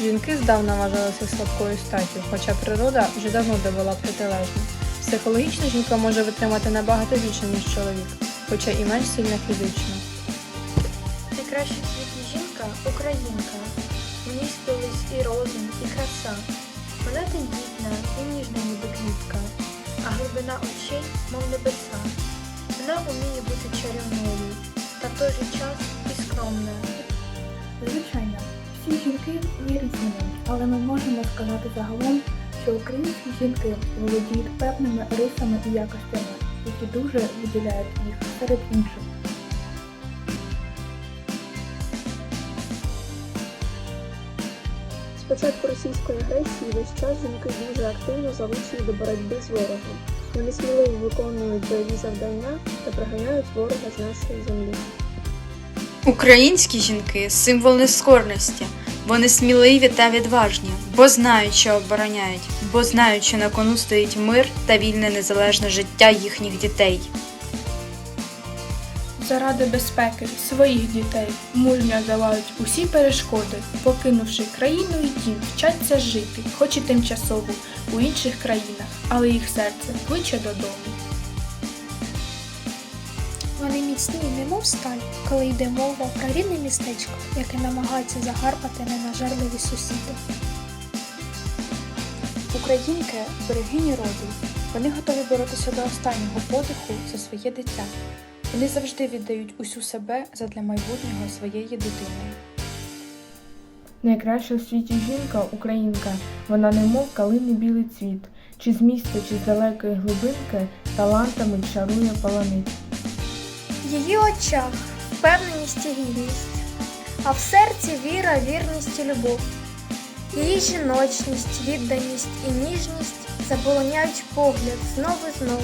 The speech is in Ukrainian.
Жінки здавна вважалися слабкою статтю, хоча природа вже давно довела протилежне. Психологічно жінка може витримати набагато більше, ніж чоловік, хоча і менш сильна фізично. Найкраща в світі жінка українка. В ній сплелись і розум, і краса. Вона тендітна і ніжна, ніби квітка, а глибина очей, мов небеса. Вона уміє бути чарівною, та в той же час і скромна. Жінки є різними, але ми можемо сказати загалом, що українські жінки володіють певними рисами і якостями, які дуже виділяють їх серед інших. З початку російської агресії весь час жінки дуже активно залучені до боротьби з ворогом. Вони сміливо виконують бойові завдання та проганяють ворога з нашої землі. Українські жінки символ нескорності. Вони сміливі та відважні, бо знають, що обороняють, бо знають, що на кону стоїть мир та вільне незалежне життя їхніх дітей. Заради безпеки своїх дітей мужньо долають усі перешкоди, покинувши країну і дім, вчаться жити, хоч і тимчасово, у інших країнах, але їх серце кличе додому. Вони міцні, немов сталь, коли йде мова про рідне містечко, яке намагається загарбати ненажерливі сусіди. Українки берегині роду. Вони готові боротися до останнього подиху за своє дитя. Вони завжди віддають усю себе задля майбутнього своєї дитини. Найкраща в світі жінка українка, вона немов калиний білий цвіт, чи з міста, чи з далекої глибинки талантами чарує паланить. В її очах впевненість і гідність, а в серці віра, вірність і любов. Її жіночність, відданість і ніжність заполоняють погляд знов і знов.